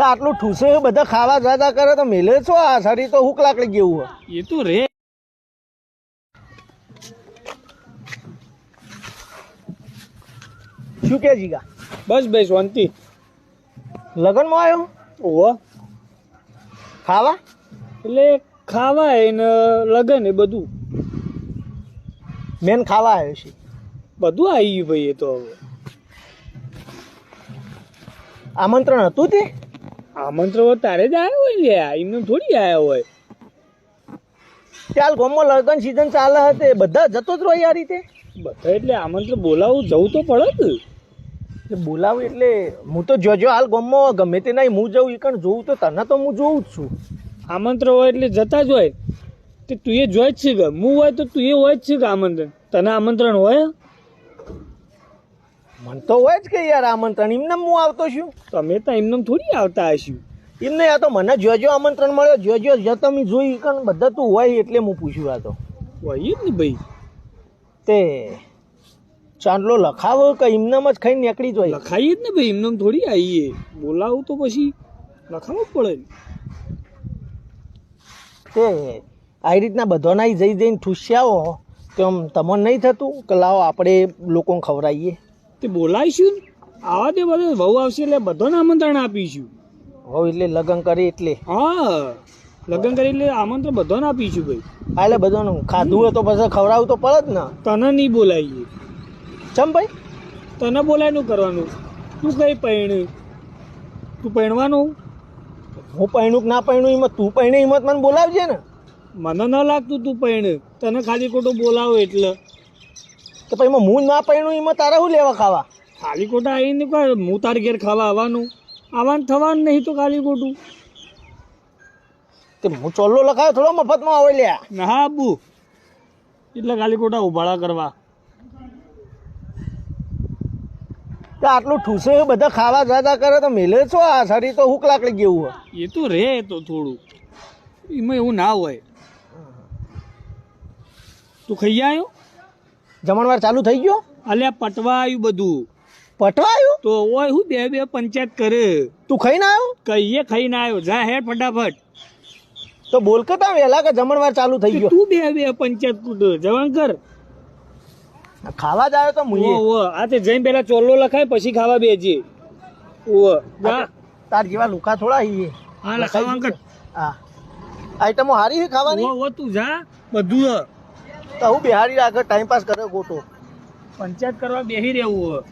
તો આટલું ઠૂસે બધા ખાવા જાતા કરે તો મેલે છો આ સારી તો હુક લાકડી જેવું હોય. એ તો રે. શું કે જીગા? બસ ભાઈ શાંતિ. લગનમાં આવ્યો? ઓહો. ખાવા? એટલે ખાવા ને લગન એ બધું. મેન ખાવા આવ્યો છે. બધું આવી ગયું ભાઈ એ તો હવે. આમંત્રણ હતું તે? આમંત્રણ તારે જ આવ્યો હોય લે એમને થોડી આવ્યા હોય. ચાલ ગામમાં લગ્ન સીઝન ચાલે હતે બધા જતો જ રહો આ રીતે. બધા એટલે આમંત્રણ બોલાવું જવું તો પડે એ બોલાવું એટલે હું તો જોજો હાલ ગામમાં ગમે તે નહીં હું જઉં એ કણ જોઉં તો તને તો હું જોઉં જ છું. આમંત્રણ હોય એટલે જતા જ હોય. તે તું એ જોઈ જ છે કે હું હોય તો તું એ હોય જ છે કે આમંત્રણ. તને આમંત્રણ હોય? તો હોય જ કે યાર આમંત્રણ. એમને હું આવતો છું? તમે તો એમને થોડી આવતા હશું. એમને આ તો મને જોજો આમંત્રણ મળ્યો જોજો જ્યાં તમે જોઈ કારણ બધા તું હોય એટલે હું પૂછ્યું આ તો. હોય જ ને ભાઈ. તે ચાંદલો લખાવો કે એમનામ જ ખાઈ નીકળી જાય લખાઈએ જ ને ભાઈ એમને થોડી આવીએ બોલાવું તો પછી લખાવવું જ પડે તે આવી રીતના બધાના જઈ જઈને ઠૂસ્યાઓ તો આમ તમને નહીં થતું? કે લાવો આપણે લોકોને ખવડાવીએ. તે બોલાવીશું આવા તે બધા વહુ આવશે એટલે બધાને આમંત્રણ આપીશું. વહુ એટલે લગ્ન કરી એટલે. હા લગ્ન કરી એટલે આમંત્રણ બધાને આપીશું ભાઈ. હા એટલે બધાનું ખાધું હોય તો પછી ખવડાવું તો પડે જ ને. તને નહીં બોલાવીએ. ચમ ભાઈ? તને બોલાયનું કરવાનું? તું કઈ પૈણ? તું પૈણવાનું? હું પૈણું કે ના પૈણું એમાં? તું પૈણે એમાં મને બોલાવજે ને. મને ન લાગતું તું પૈણ. તને ખાલી ખોટું બોલાવો એટલે. તો પછી એમાં હું ના પડ્યું એમાં તારે શું લેવા ખાવા? ખાલી ખોટા આવીને કહે હું તારી ઘેર ખાવા આવવાનું. આવવાનું થવાનું નહીં તો ખાલી ખોટું તે હું ચોલ્લો લખાયો થોડો મફતમાં આવે લ્યા. ના આબુ. એટલે ખાલી ખોટા ઉભાળા કરવા. તો આટલું ઠૂસે બધા ખાવા જાદા કરે તો મેલે છો આ શરીર તો હુક લાકડી જેવું હોય. એ તો રે તો થોડું. એમાં એવું ના હોય. તું ખાઈ આવ્યો જમણવાર ચાલુ થઈ ગયો? અલ્યા પટવા આવ્યું બધું. પટવા આવ્યું તો ઓય હું બે બે પંચાયત કરે. તું ખાઈને આવ્યો? કહીએ ખાઈને આવ્યો. જા હેડ ફટાફટ. તો બોલકતા વહેલા કે જમણવાર ચાલુ થઈ ગયો? તું બે બે પંચાયત જવાન કર. ખાવા જ આવ્યો તો મુઈએ ઓ આ તે જઈને પેલા ચોલ્લો લખાય પછી ખાવા બેજે ઓ જા. તાર જેવા લુકા થોડા હી હા લખાવા કર. હા. આઈટમો હારી હે ખાવાની? ઓ ઓ તું જા. બધું. તો હું બિહારી રાખે ટાઈમ પાસ કરે ગોટો પંચાયત કરવા બેહી રહેવું હ.